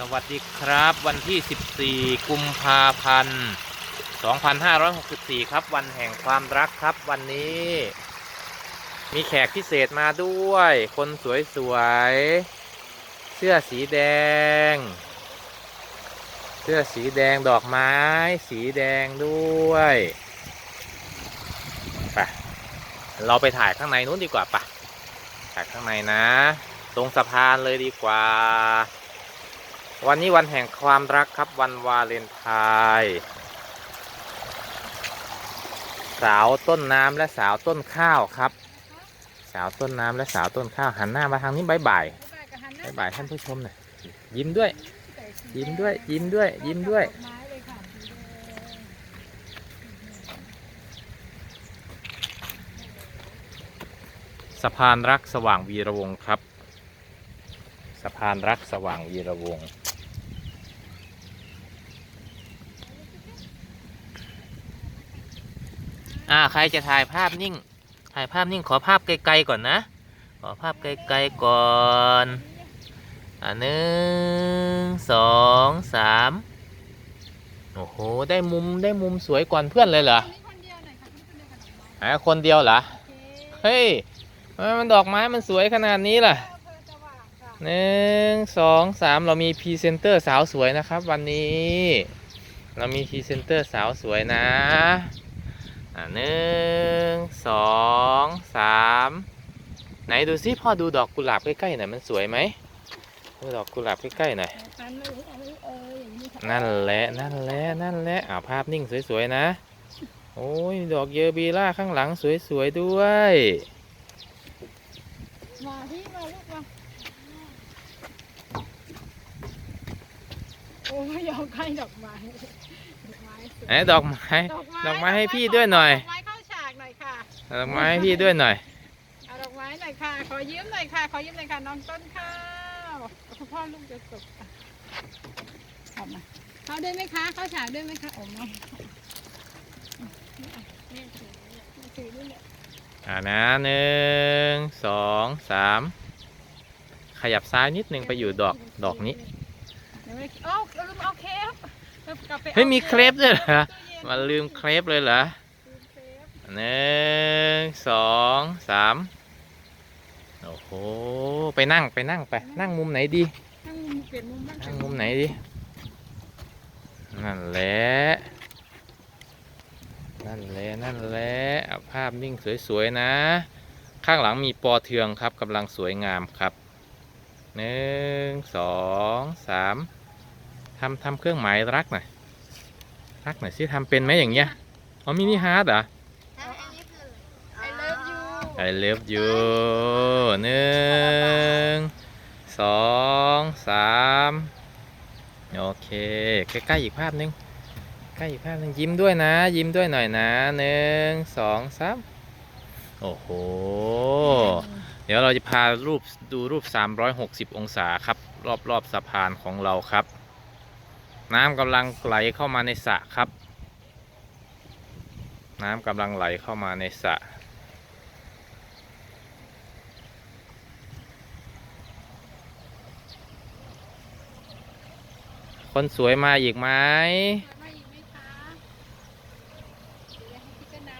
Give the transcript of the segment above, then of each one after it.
สวัสดีครับ วันที่ 14 กุมภาพันธ์ 2564 ครับ วันแห่งความรักครับวันนี้ มีแขกพิเศษมาด้วย คนสวยๆเสื้อสีแดง เสื้อสีแดงดอกไม้ สีแดงด้วยไปเราไปถ่ายข้างในนู้นดีกว่าปะถ่ายข้างในนะ ตรงสะพานเลยดีกว่า วันนี้วันแห่งความรักครับวันวาเลนไทน์สาวต้นน้ำและสาวต้นข้าวครับ สาวต้นน้ำและสาวต้นข้าวหันหน้ามาทางนี้บายบายบายบายท่านผู้ชมหน่อยยิ้มด้วย ยิ้มด้วย ยิ้มด้วย ยิ้มด้วย สะพานรักสว่างวีระวงครับ สะพานรักสว่างวีระวงศ์ อ่าใครจะถ่ายภาพนิ่ง ถ่ายภาพนิ่งขอภาพไกลๆก่อนนะ ขอภาพไกลๆก่อนอ่าหนึ่งสองสามโอ้โห ได้มุมได้มุมสวยก่อนเพื่อนเลยเหรอหาคนเดียวเหรอ เฮ้ยทำไมมันดอกไม้มันสวยขนาดนี้ล่ะหนึ่งสองสามเรามีพรีเซนเตอร์สาวสวยนะครับ วันนี้ เรามีพรีเซนเตอร์สาวสวยนะ หนึ่งสองสามไหนดูซิพ่อดูดอกกุหลาบใกล้ๆหน่อยมันสวยไหมดูดอกกุหลาบใกล้ๆหน่อยนั่นแหละนั่นแหละนั่นแหละอ่าภาพนิ่งสวยๆนะ โอ้ยดอกเยอบีล่าข้างหลังสวยๆด้วยมาพี่มาลูกมาโอ้ยยอมใกล้ดอกไม้ดอก ไม้สวยไหนดอกไม้ดอกไม้ให้พี่ด้วยหน่อยดอกไม้เข้าฉากหน่อยค่ะดอกไม้ให้พี่ด้วยหน่อยเอาดอกไม้หน่อยค่ะ ขอยืมหน่อยค่ะ ขอยืมหน่อยค่ะน้องต้นข้าวคุณพ่อลูกจะตกอะเอามาเข้าด้วยไหมคะ เข้าฉากด้วยไหมคะโอ้ไม่นี่ถือนี่ถือนี่แหละอ่านะหนึ่งสองสามขยับซ้ายนิดนึงไปอยู่ดอกดอกนี้เดี๋ยวไม่โอ้าลืมเอาเคฟกลับไปอา เฮ้ยมีเครปด้วยเหรอตู้เย็นมาลืมเครปเลยเหรอลืมเคฟหนึ่งสองสามโอ้โหไปนั่งไปนั่งไปนั่งมุมไหนดีนั่งมุมเปลี่ยนมุมบ้างนั่งมุมไหนดีนั่นแหละนั่นแหละนั่นแหละเอาภาพนิ่งสวยๆนะ ข้างหลังมีปอเทืองครับกำลังสวยงามครับหนึ่งสองสาม ทำทำเครื่องหมายรักหน่อยรักหน่อยสิทำเป็นไหมอย่างเงี้ยอ๋อมินิฮาร์ดเหรอ I love you I love you หนึ่งสองสามโอเคใกล้ๆอีกภาพหนึ่งใกล้อีกภาพหนึ่งยิ้มด้วยนะ ยิ้มด้วยหน่อยนะหนึ่งสองสามโอ้โห เดี๋ยวเราจะพารูปดูรูป 360 องศาครับ รอบๆสะพานของเราครับ น้ำกำลังไหลเข้ามาในสระครับ น้ำกำลังไหลเข้ามาในสระคนสวยมาอีกไหมมาอีกไหมคะเดี๋ยวให้พี่ก็น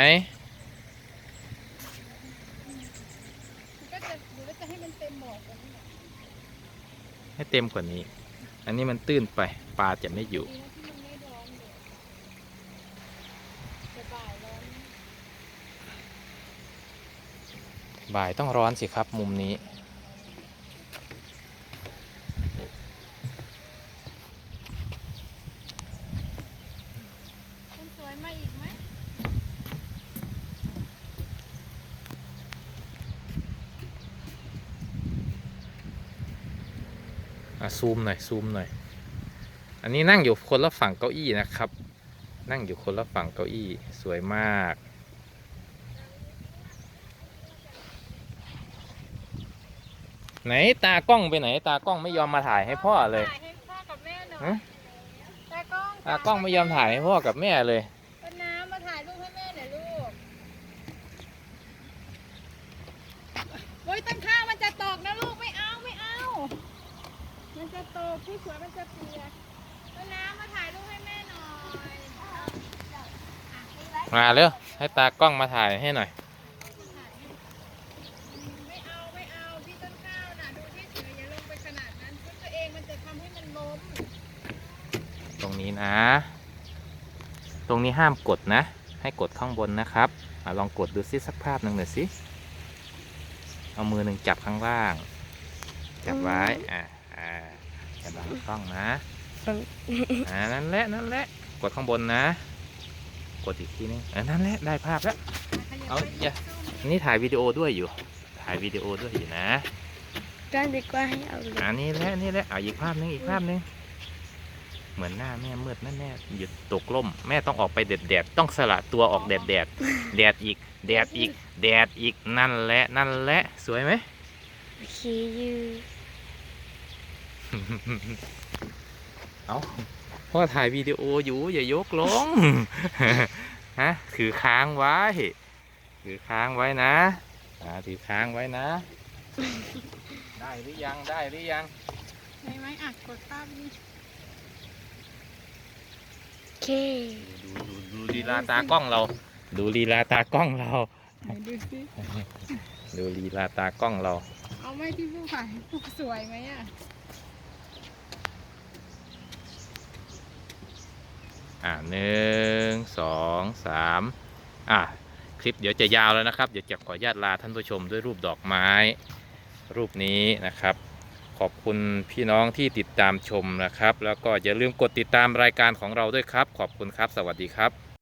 ้ เต็มกว่านี้ อันนี้มันตื้นไปปลาจะไม่อยู่ บ่ายต้องร้อนสิครับมุมนี้สวยมาอีกไหม อะซูมหน่อยซูมหน่อย อันนี้นั่งอยู่คนละฝั่งเก้าอี้นะครับ นั่งอยู่คนละฝั่งเก้าอี้สวยมาก ไหนตากล้องไปไหน ตากล้องไม่ยอมมาถ่ายให้พ่อเลย ถ่ายให้พ่อกับแม่หน่อยฮะ ตากล้องตากล้องไม่ยอมถ่ายให้พ่อกับแม่เลย ต้นน้ำมาถ่ายรูปให้แม่หน่อยลูกอ้ยต้นข้าวมันจะตกนะลูกไม่เอาไม่เอา มันจะตกที่สวนมันจะเปียกต้นน้ำมาถ่ายรูปให้แม่หน่อยอะนี่ไว้มาเร็วให้ตากล้องมาถ่ายให้หน่อย ไม่เอาไม่เอาพี่ต้นข้าวน่ะดูที่เฉยอย่าลงไปขนาดนั้นชุดตัวเองมันจะทำให้มันล้มตรงนี้นะ ตรงนี้ห้ามกดนะ ให้กดข้างบนนะครับอะลองกดดูซิสักภาพหนึ่งหน่อยสิ เอามือหนึ่งจับข้างล่าง จับไว้ อ่า อ่าจะบังกล้องนะอ่านั่นแหละนั่นแหละกดข้างบนนะ กดอีกทีนึงอ่านั่นแหละได้ภาพแล้วเอาอย่าอันนี้ถ่ายวิดีโอด้วยอยู่ ถ่ายวิดีโอด้วยอยู่นะก็ดีกว่าให้เอาเลยอันนี้แหละนี่แหละเอาอีกภาพหนึงอีกภาพหนึงเหมือนหน้าแม่มืดแน่แน่ๆหยุดตกล่ม แม่ต้องออกไปแดดแดดๆต้องสละตัวออกแดดแดดแดดอีก แดดอีก แดดอีกนั่นแหละนั่นแหละสวยไหมโอเคอยู่ เอาพ่อถ่ายวิดีโออยู่อย่ายกลงฮะถือค้างไว้ ถือค้างไว้นะอ่าถือค้างไว้นะ ได้หรือยังได้หรือยังใช่ไหมอะกดภาพนี้โอเคดูดูดูลีลาตากล้องเรา ดูลีลาตากล้องเรา ไหนดูสิดูลีลาตากล้องเรา เอาไม่ที่ผู้ขายผู้สวยไหมอะ อ่าหนึ่งสองสามอะคลิปเดี๋ยวจะยาวแล้วนะครับ เดี๋ยวจะขออนุญาตลาท่านผู้ชมด้วยรูปดอกไม้ รูปนี้นะครับ ขอบคุณพี่น้องที่ติดตามชมนะครับ แล้วก็อย่าลืมกดติดตามรายการของเราด้วยครับ ขอบคุณครับ สวัสดีครับ